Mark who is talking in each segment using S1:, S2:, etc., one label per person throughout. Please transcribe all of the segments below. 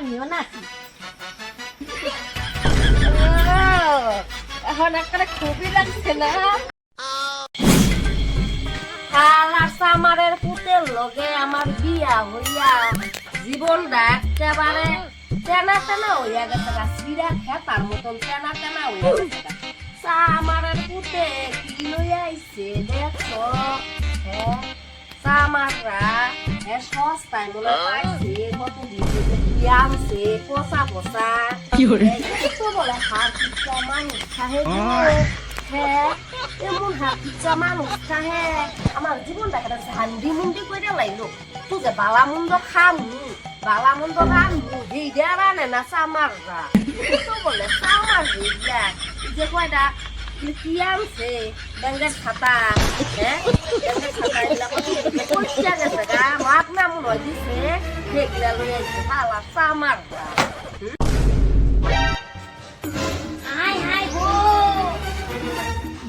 S1: আমিও নাচি
S2: এখন একটা খুবই লাগছে না? সামারের পুতের লগে আমার বিয়া হইয়া জীবনটা একেবারে তেনা তেনা হইয়া গেছে সিরা খেতার মতন তেনা তেনা হইয়া গেছে সামারের পুতে কি লইয়া আইছে দেখছ? হ্যাঁ সামাররা হ্যাঁ সস্তায় মনে পাইছে কত কি আনছে পোসা পোসা বলে হাত মানুষ খাহে হ্যাঁ এমন হাত পিছা মানুষ খাহে আমার জীবনটা কেটে হান্ডি মুন্ডি করে লাইলো তুই যে বালা মুন্ড খামু বালা মুন্ড রানবু হিডা রানে না সামাররা তো বলে সামার এই যে কয়টা কি আনছে ব্যাঙ্গের খাতা হ্যাঁ ব্যাঙ্গের খাতা এগুলা পয়সা গেছে গা হয় দিছে সেগুলা লই আইছে বালা সামাররা
S1: হাই হাই গো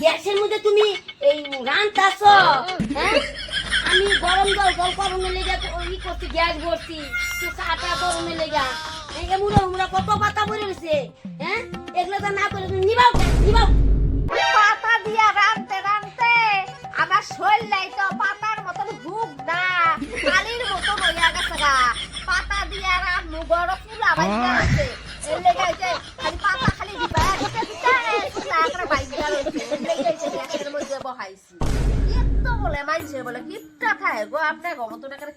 S1: গ্যাসের মধ্যে তুমি এই রান্তাছ হ্যাঁ আমি গরম জল জল গরমে লেগে ই করছি গ্যাস ভরছি তো চাটা গরমে লেগা এই মুড়ো মুড়ো কত পাতা পড়ে গেছে হ্যাঁ এগুলো তো না করে নিবাও নিবাও
S2: পাতা দিয়া রানতে রানতে, আমার শরীরলাই তো পাতার পাতা দিয়া বড় চুলা লেগে যে খালি পাতা খালি দিবা দিতে দিতে চুলা আকারে বাইকা রয়েছে।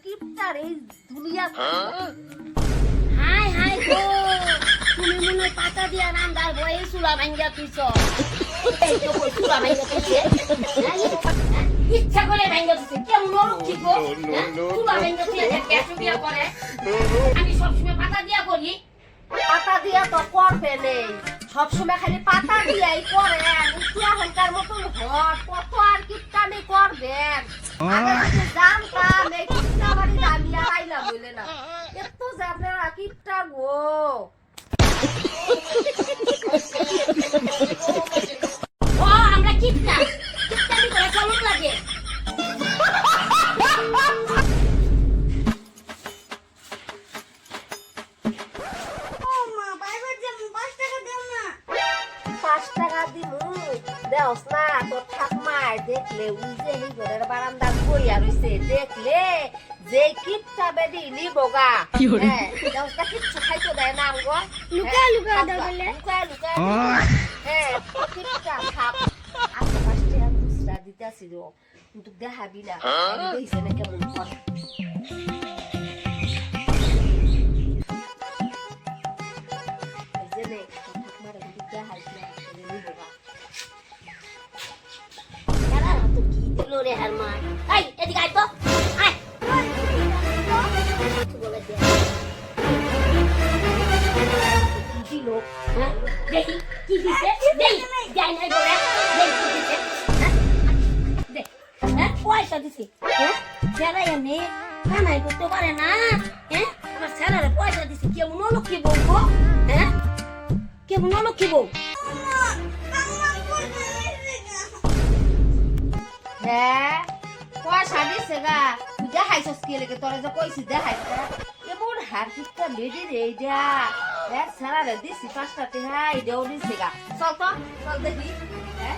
S2: কিপ্ত এই দুনিয়া
S1: হাই হাই, গো। পাতা দিয়া রান্দার বয়ে চুলা ভাঙ্গা তুইছ। এই তো চুলা ভাঙ্গা তুইছে? ইচ্ছা করে ভাঙ্গা তুইছে কেমন হ্যাঁ? চুলা ভাঙ্গা তুই গ্যাস দিয়া করে? আমি সবসময় পাতা দিয়া করি।
S2: পাতা দিয়া তো করবে নেই সবসময় খালি পাতা দিয়াই করে। একটু এখনকার মতন হট কত আর কিপটামি করবেন? যদি জানতাম এই কিপটা বাড়ি আমি আর আইলাম বলে না। এত যে আপনারা কিপটা গো। দেখলে উই যে এই ঘরের বারান্দা কইয়া রইছে। দেখলে যে কিপটা বেডি লিবগা হ্যাঁ দেওস না কিচ্ছু খাইতে দেয় না আমগো।
S1: লুকা লুকা দাও বলে।
S2: লুকায় লুকায়। হ্যাঁ কিপটা খাপ। টাকা খুচরা দিতে আসিল কিন্তু দেখাবি না। দেখছে না কেমন করে
S1: রে হার এই, এদিকে আয় তো। কি হ্যাঁ? কি কি হ্যাঁ? হ্যাঁ? পয়সা দিছে। হ্যাঁ? করতে পারে না। হ্যাঁ? আমার পয়সা দিছে। কেমন লক্ষ্মী বউ গো? হ্যাঁ? কেমন লক্ষ্মী বউ?
S2: হ্যাঁ পয়সা দিছে গা। তুই দেখাইছস কি লেগে? তোরা যে কইছি দেখাইছে এমন বেডি রে এইটা হ্যাঁ সারা রে দিছি পাঁচটা টেহা এইটাও দিছে গা। চল তো, চল দেখি। হ্যাঁ?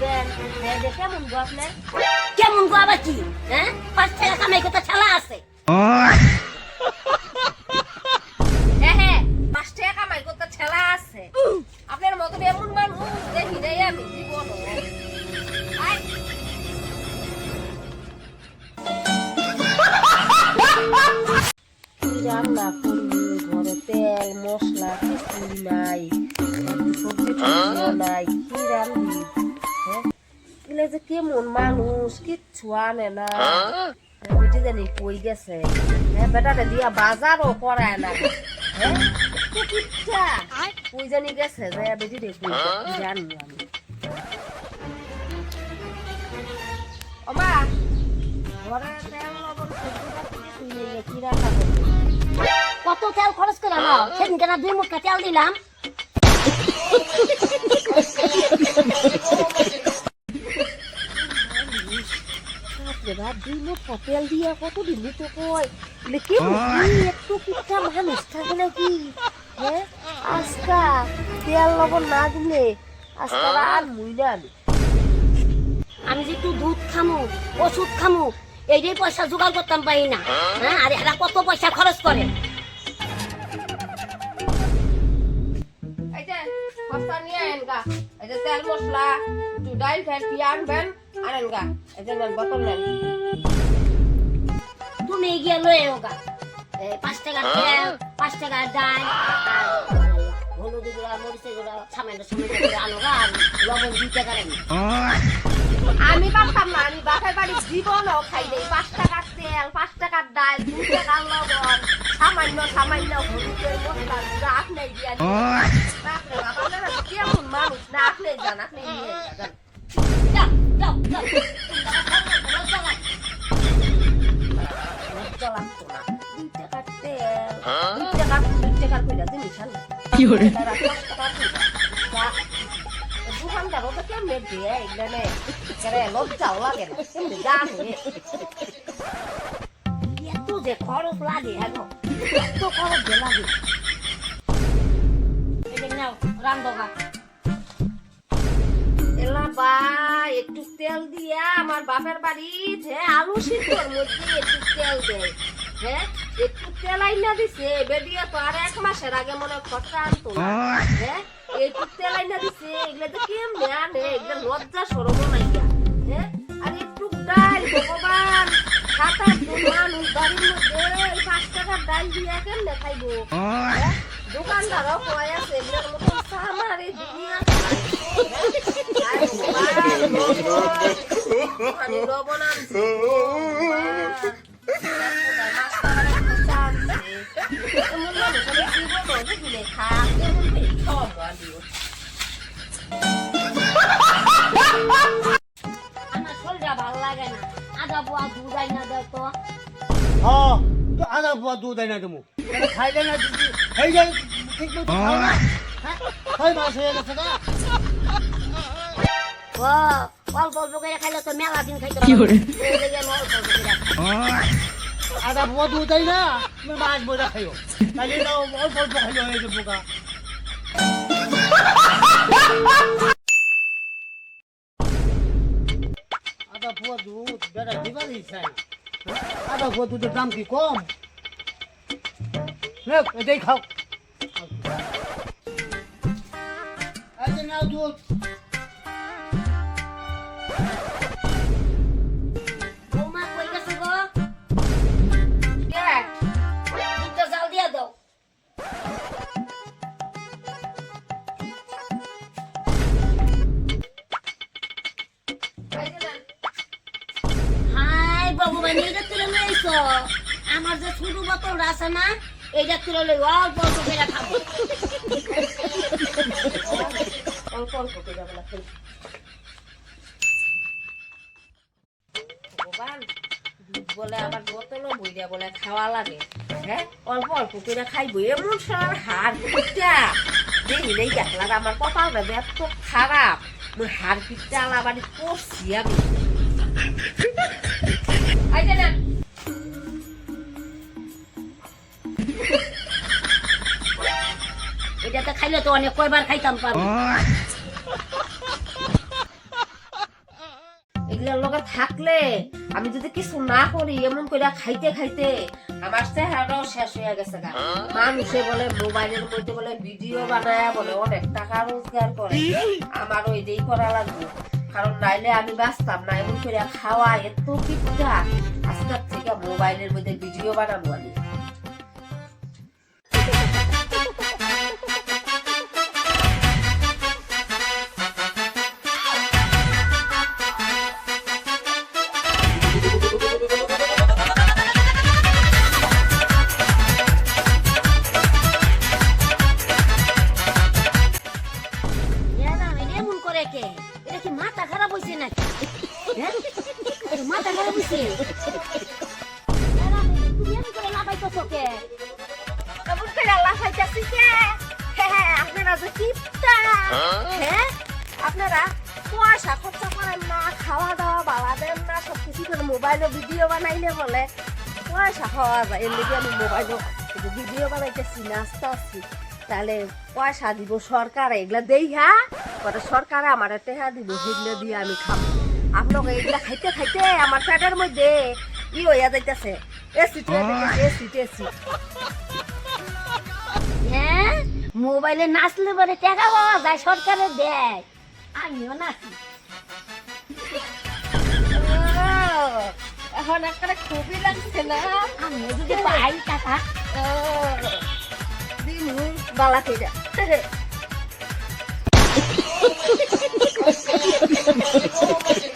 S2: গো আপনার? কেমন গো
S1: আবার কি হ্যাঁ? পাঁচ টাকা কামাই করতে ছালা আছে।
S2: হ্যাঁ হ্যাঁ কামাই করতে ছেলা আছে। রান্না করবি তেল, মশলা কিছুই নাই। নাই। এগুলো যে কেমন মানুষ? কিচ্ছু আনে না। বেটি জানি কই গেছে? হ্যাঁ বেটাটা দিয়া বাজারও করায় না। হ্যাঁ কই জানি গেছে যে বেটি রে কই জানি আমি। ওমা ঘরে তেল লবণ সবজিটা কিছুই নেই কি রান্না
S1: কত তেল খরচ করে না সেদিন কেন দুই মুখটা তেল দিলাম।
S2: এবার দুই লোক তেল দিয়া কত দিন তো কয় লেকিন কি একটু কিটা মানুষ থাকলে কি? হ্যাঁ আজকা তেল লবণ না দিলে আজকা আর মুইলা আমি
S1: আমি যে একটু দুধ খামু ওষুধ খামু এইটাই পয়সা জোগাড় করতাম পারি না। হ্যাঁ আর এরা কত পয়সা খরচ করে
S2: এই যে নিয়ে এই যে তেল মশলা একটু ডাইল ফেল আনবেন আনেন গা নেন বোতল নেন।
S1: তুমি গিয়ে লয়ে ওগা এই পাঁচ টাকার তেল পাঁচ টাকার ডাল হলুদ গুঁড়া মরিচের গুঁড়া সামান্য সামান্য করে আনো গা লবণ দুই আনি
S2: আমি পারতাম না আমি বাপের বাড়ি জীবনও খাই দেই পাঁচ টাকার তেল পাঁচ টাকার ডাল দু টাকার লবণ সামান্য সামান্য হলুদের মশলা গুঁড়া আপনি দিয়া দিন বাপরে বাপ আপনারা কেমন মানুষ না আপনি যান আপনি নিয়ে যান
S3: কি করে?
S2: দোকানদারও তো কেমনে দিয়ে এগুলো নে লজ্জাও লাগে না কেমনে জানে
S1: এত যে খরচ লাগে হ্যাঁ এত খরচ যে লাগে রান্ধবা
S2: এলা বা একটু তেল দিয়া আমার বাপের বাড়ি, যে আলু সিদ্ধর মধ্যে একটু তেল দেয়। হ্যাঁ একটু তেল আইনা দিছে তো আর এক মাসের আগে মনে খরচা আনতো না। হ্যাঁ একটু তেল আইনা দিছে তো কেমনে আনে লজ্জা সরম নাই হ্যাঁ আর একটু ডাল, ভগবান সাত আট বাড়ির মধ্যে, এই পাঁচ টাকার ডাল দিয়া কেমনে খাইবো? দোকানদারও কয় আছে, এগুলোর মতন আমার এই দুনিয়া লবণ
S1: আদা বুয়া দুধ আই না দাও তো
S4: আধা পোয়া দুধ এনে দেবো খাইলে না দিদি এই যে না হ্যাঁ গেছে না
S1: অল্প অল্প করে খাইলে তো মেলা দিন খাইতে
S3: কি করে?
S1: পারব। এই লেগে আমি অল্প অল্প করে খাই।
S4: আধা পোয়া দুধ দেয় না তুমি মাছ বইটা খাইও তাহলে তো অল্প অল্প খাইলে হয়ে যাব গা আধা পোয়া দুধ বেড়া দিবার ইচ্ছা না হ্যাঁ? আধা পোয়া দুধের দাম কি কম নে, এটাই খাও এই যে নাও দুধ
S1: আমার যে ছোট বোতল আছে না, এইটা তুলে লই, অল্প অল্প করে খাব।
S2: অল্প অল্প করে বলা খাই। বলে আবার বোতলও বইরা বলে খাওয়া লাগে। হ্যাঁ? অল্প অল্প করে খাইবো, এমন সার হার পিঠা। দেখি নেই আমার খারাপ। হার আমি।
S1: এটাতে খাইলে তো অনেক, কয়বার খাইতাম পারব
S2: এগুলোর লগে থাকলে আমি যদি কিছু না করি, এমন করে খাইতে খাইতে আমার চেহারাও শেষ হয়ে গেছে গা। মানুষে বলে, মোবাইলের মধ্যে বলে, ভিডিও বানায় বলে, অনেক টাকা রোজগার করে। আমার ওই দিই করা লাগবে। কারণ নাইলে আমি বাঁচতাম না, এমন করে খাওয়া এত পিঠা আজকের থেকে মোবাইলের মধ্যে ভিডিও বানাবো আমি। আপনারা পয়সা খরচা করেন না খাওয়া দাওয়া বাড়া দেন না সব কিছু করে মোবাইলে ভিডিও বানাইলে বলে পয়সা পাওয়া যায়, এর লিগে আমি মোবাইলে ভিডিও বানাইতেছি, নাচতে আসছি। তাহলে পয়সা দিব সরকার, এগুলা দেই হ্যাঁ? পরে সরকারে আমার টেহা দিব, সেগুলো দিয়ে আমি খাব। আপনাকে এগুলা খাইতে খাইতে আমার পেটের মধ্যে ই হইয়া যাইতেছে। এসি এসি এসি
S1: হ্যাঁ? মোবাইলে নাচলে পরে টাকা পাওয়া যায় সরকারে দেয়। আমিও নাচি।
S2: এখন একটা খুবই লাগছে না?
S1: আমিও যদি পাই টাকা।
S2: দিনু বালা কইরা